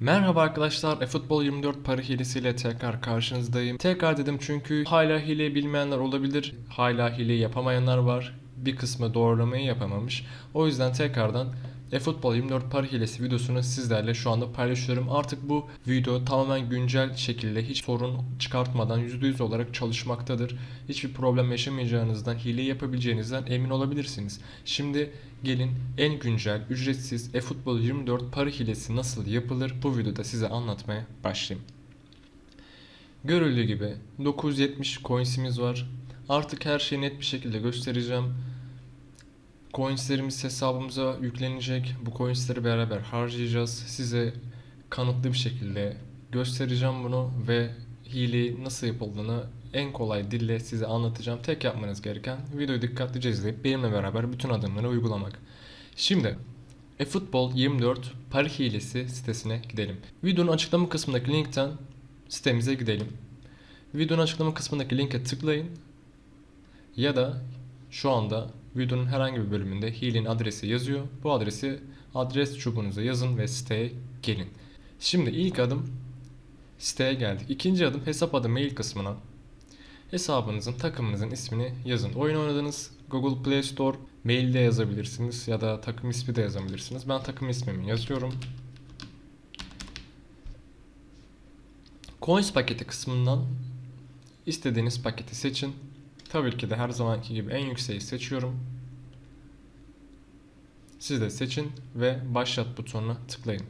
Merhaba arkadaşlar, eFootball 24 para hilesiyle tekrar karşınızdayım. Tekrar dedim çünkü hala hile bilmeyenler olabilir, hala hile yapamayanlar var. Bir kısmı doğrulamayı yapamamış. O yüzden tekrardan eFootball 24 para hilesi videosunu sizlerle şu anda paylaşıyorum. Artık bu video tamamen güncel şekilde hiç sorun çıkartmadan %100 olarak çalışmaktadır. Hiçbir problem yaşamayacağınızdan, hile yapabileceğinizden emin olabilirsiniz. Şimdi gelin en güncel, ücretsiz eFootball 24 para hilesi nasıl yapılır bu videoda size anlatmaya başlayayım. Görüldüğü gibi 970 coinsimiz var. Artık her şeyi net bir şekilde göstereceğim. Coinslerimiz hesabımıza yüklenecek. Bu coinsleri beraber harcayacağız. Size kanıtlı bir şekilde göstereceğim bunu ve hileyi nasıl yapıldığını en kolay dille size anlatacağım. Tek yapmanız gereken videoyu dikkatlice izleyip benimle beraber bütün adımları uygulamak. Şimdi eFootball 24 para hilesi sitesine gidelim. Videonun açıklama kısmındaki linkten sitemize gidelim. Videonun açıklama kısmındaki linke tıklayın ya da şu anda videonun herhangi bir bölümünde hilenin adresi yazıyor. Bu adresi adres çubuğunuza yazın ve siteye gelin. Şimdi ilk adım siteye geldik. İkinci adım hesap adı mail kısmına hesabınızın takımınızın ismini yazın. Oyun oynadığınız Google Play Store mailde yazabilirsiniz ya da takım ismi de yazabilirsiniz. Ben takım ismimi yazıyorum. Coins paketi kısmından istediğiniz paketi seçin. Tabii ki de her zamanki gibi en yükseği seçiyorum. Siz de seçin ve başlat butonuna tıklayın.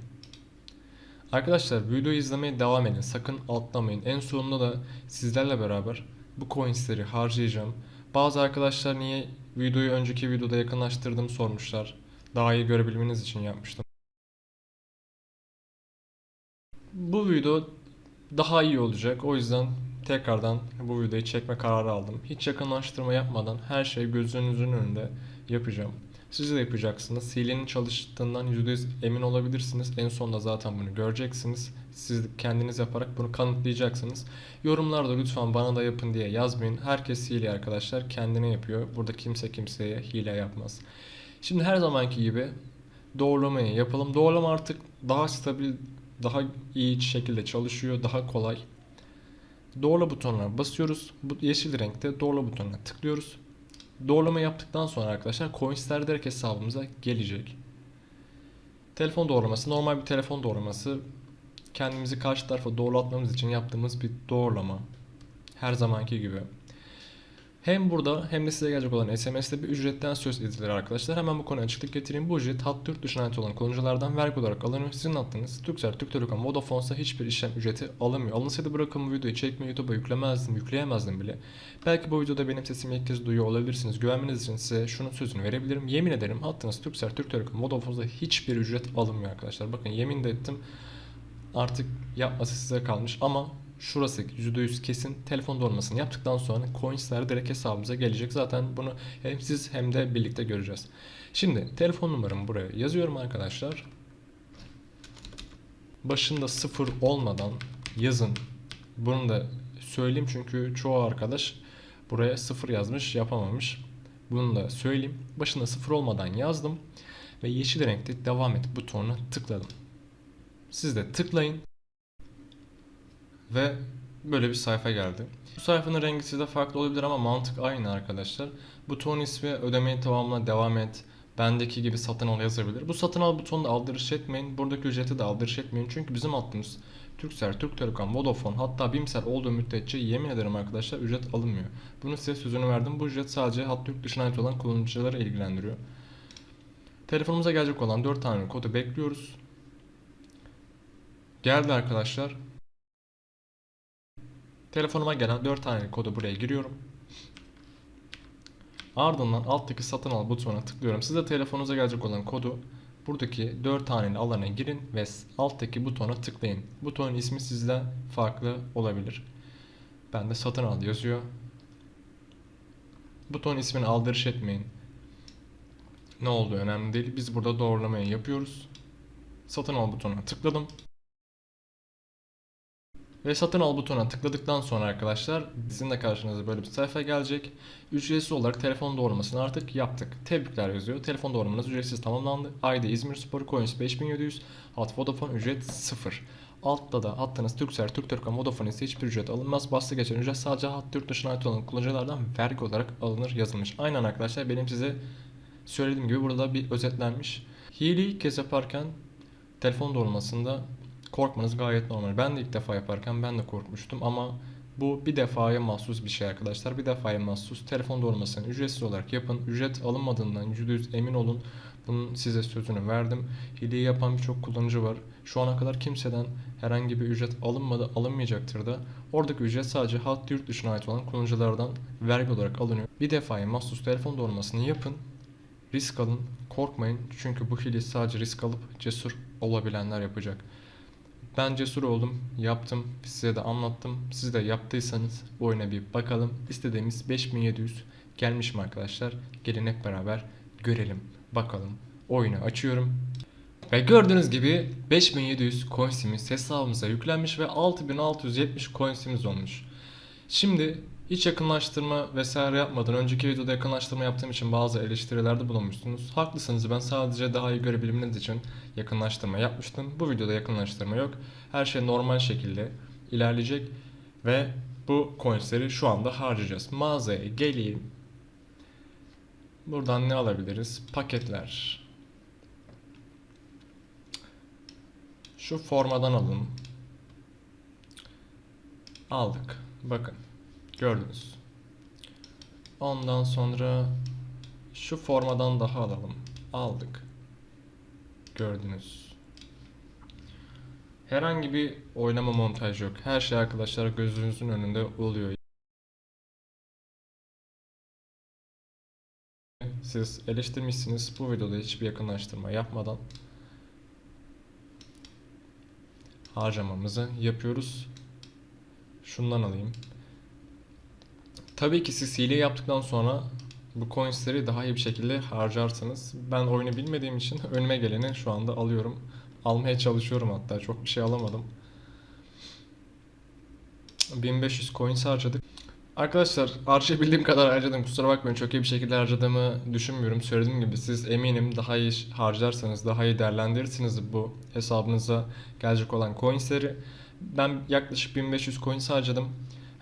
Arkadaşlar videoyu izlemeye devam edin. Sakın atlamayın. En sonunda da sizlerle beraber bu coinsleri harcayacağım. Bazı arkadaşlar niye videoyu önceki videoda yakınlaştırdım sormuşlar. Daha iyi görebilmeniz için yapmıştım. Bu video daha iyi olacak. O yüzden tekrardan bu videoyu çekme kararı aldım. Hiç yakınlaştırma yapmadan her şey gözünüzün önünde yapacağım. Siz de yapacaksınız. Hilenin çalıştığından %100 emin olabilirsiniz. En sonunda zaten bunu göreceksiniz. Siz kendiniz yaparak bunu kanıtlayacaksınız. Yorumlarda lütfen bana da yapın diye yazmayın. Herkes hile arkadaşlar. Kendine yapıyor. Burada kimse kimseye hile yapmaz. Şimdi her zamanki gibi doğrulamayı yapalım. Doğrulama artık daha stabil, daha iyi şekilde çalışıyor. Daha kolay. Doğrula butonuna basıyoruz. Bu yeşil renkte doğrula butonuna tıklıyoruz. Doğrulama yaptıktan sonra arkadaşlar coinsler direkt hesabımıza gelecek. Telefon doğrulaması normal bir telefon doğrulaması. Kendimizi karşı tarafa doğrulatmamız için yaptığımız bir doğrulama. Her zamanki gibi. Hem burada hem de size gelecek olan SMS'te bir ücretten söz edilir arkadaşlar. Hemen bu konuya açıklık getireyim. Bu ücret hat Türk dışına ait olan kullanıcılardan vergi olarak alınıyor. Sizin attığınız Turkcell, Türk Telekom, Vodafone'sa hiçbir işlem ücreti alınmıyor. Alınsaydı bırakın bu videoyu çekmeyi YouTube'a yüklemezdim, yükleyemezdim bile. Belki bu videoda benim sesimi ilk kez duyuyor olabilirsiniz. Güvenmeniz için size şunun sözünü verebilirim. Yemin ederim hattınız Turkcell, Türk Telekom, Vodafone'sa hiçbir ücret alınmıyor arkadaşlar. Bakın yemin de ettim. Artık yapması size kalmış ama şurası %100 kesin telefon dolmasını yaptıktan sonra coinsler direkt hesabımıza gelecek. Zaten bunu hem siz hem de birlikte göreceğiz. Şimdi telefon numaramı buraya yazıyorum arkadaşlar. Başında sıfır olmadan yazın. Bunu da söyleyeyim çünkü çoğu arkadaş buraya sıfır yazmış yapamamış. Bunu da söyleyeyim. Başında sıfır olmadan yazdım ve yeşil renkte devam et butonuna tıkladım. Siz de tıklayın. Ve böyle bir sayfa geldi. Bu sayfanın rengi sizde farklı olabilir ama mantık aynı arkadaşlar. Buton ismi ödemeyi tamamla devam et. Bendeki gibi satın al yazabilir. Bu satın al butonunu aldırış etmeyin. Buradaki ücreti de aldırış etmeyin. Çünkü bizim attığımız Turkcell, Türk Telekom, Vodafone hatta Bimsel olduğu müddetçe yemin ederim arkadaşlar ücret alınmıyor. Bunu size sözünü verdim. Bu ücret sadece hat Türk dışına ait olan kullanıcıları ilgilendiriyor. Telefonumuza gelecek olan 4 tane kodu bekliyoruz. Geldi arkadaşlar. Telefonuma gelen 4 tane kodu buraya giriyorum. Ardından alttaki satın al butonuna tıklıyorum. Siz de telefonunuza gelecek olan kodu buradaki 4 taneli alana girin ve alttaki butona tıklayın. Butonun ismi sizden farklı olabilir. Ben de satın al yazıyor. Buton ismini aldırış etmeyin. Ne olduğu önemli değil. Biz burada doğrulamayı yapıyoruz. Satın al butonuna tıkladım. Ve satın al butonuna tıkladıktan sonra arkadaşlar sizin de karşınıza böyle bir sayfa gelecek. Ücretsiz olarak telefon doğrulamasını artık yaptık. Tebrikler yazıyor. Telefon doğrulamanız ücretsiz tamamlandı. ID İzmir Spor Coins 5700. Hat Vodafone ücret 0. Altta da hattınız Turkcell, Türk Telekom, Vodafone ise hiçbir ücret alınmaz. Bastı geçen ücret sadece hat yurt dışına ait olan kullanıcılardan vergi olarak alınır yazılmış. Aynen arkadaşlar benim size söylediğim gibi burada bir özetlenmiş. Hileyi ilk kez yaparken telefon doğrulmasında korkmanız gayet normal. Ben de ilk defa yaparken ben de korkmuştum ama bu bir defaya mahsus bir şey arkadaşlar. Bir defaya mahsus telefon doğrulmasını ücretsiz olarak yapın. Ücret alınmadığından %100 emin olun. Bunun size sözünü verdim. Hileyi yapan birçok kullanıcı var. Şu ana kadar kimseden herhangi bir ücret alınmadı, alınmayacaktır da. Oradaki ücret sadece hat yurt dışına ait olan kullanıcılardan vergi olarak alınıyor. Bir defaya mahsus telefon doğrulmasını yapın. Risk alın, korkmayın. Çünkü bu hileyi sadece risk alıp cesur olabilenler yapacak. Ben cesur oldum, yaptım, size de anlattım. Siz de yaptıysanız bu oyuna bir bakalım. İstediğimiz 5700 gelmiş mi arkadaşlar? Gelin hep beraber görelim, bakalım. Oyunu açıyorum. Ve gördüğünüz gibi 5700 coinsimiz hesabımıza yüklenmiş ve 6670 coinsimiz olmuş. Şimdi hiç yakınlaştırma vesaire yapmadan önceki videoda yakınlaştırma yaptığım için bazı eleştirilerde bulunmuşsunuz. Haklısınız ben sadece daha iyi görebilmeniz için yakınlaştırma yapmıştım. Bu videoda yakınlaştırma yok. Her şey normal şekilde ilerleyecek ve bu coinsleri şu anda harcayacağız. Mağazaya geleyim. Buradan ne alabiliriz? Paketler. Şu formadan alalım. Aldık. Bakın. Gördünüz. Ondan sonra şu formadan daha alalım. Aldık. Gördünüz. Herhangi bir oynama montaj yok. Her şey arkadaşlar gözünüzün önünde oluyor. Siz eleştirmişsiniz. Bu videoda hiçbir yakınlaştırma yapmadan harcamamızı yapıyoruz. Şundan alayım. Tabii ki siz hile yaptıktan sonra bu coinsleri daha iyi bir şekilde harcarsınız. Ben oyunu bilmediğim için önüme geleni şu anda alıyorum. Almaya çalışıyorum hatta. Çok bir şey alamadım. 1500 coins harcadık. Arkadaşlar harcayabildiğim kadar harcadım. Kusura bakmayın çok iyi bir şekilde harcadığımı düşünmüyorum. Söylediğim gibi siz eminim daha iyi harcarsanız, daha iyi değerlendirirsiniz bu hesabınıza gelecek olan coinsleri. Ben yaklaşık 1500 coins harcadım.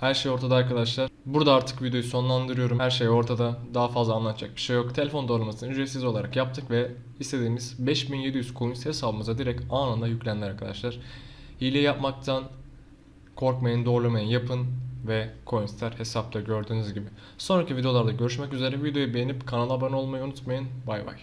Her şey ortada arkadaşlar. Burada artık videoyu sonlandırıyorum. Her şey ortada. Daha fazla anlatacak bir şey yok. Telefon doğrulamasını ücretsiz olarak yaptık ve istediğimiz 5700 coins hesabımıza direkt anında yüklendi arkadaşlar. Hile yapmaktan korkmayın, doğrulamayın, yapın ve coinsler hesapta gördüğünüz gibi. Sonraki videolarda görüşmek üzere. Videoyu beğenip kanala abone olmayı unutmayın. Bay bay.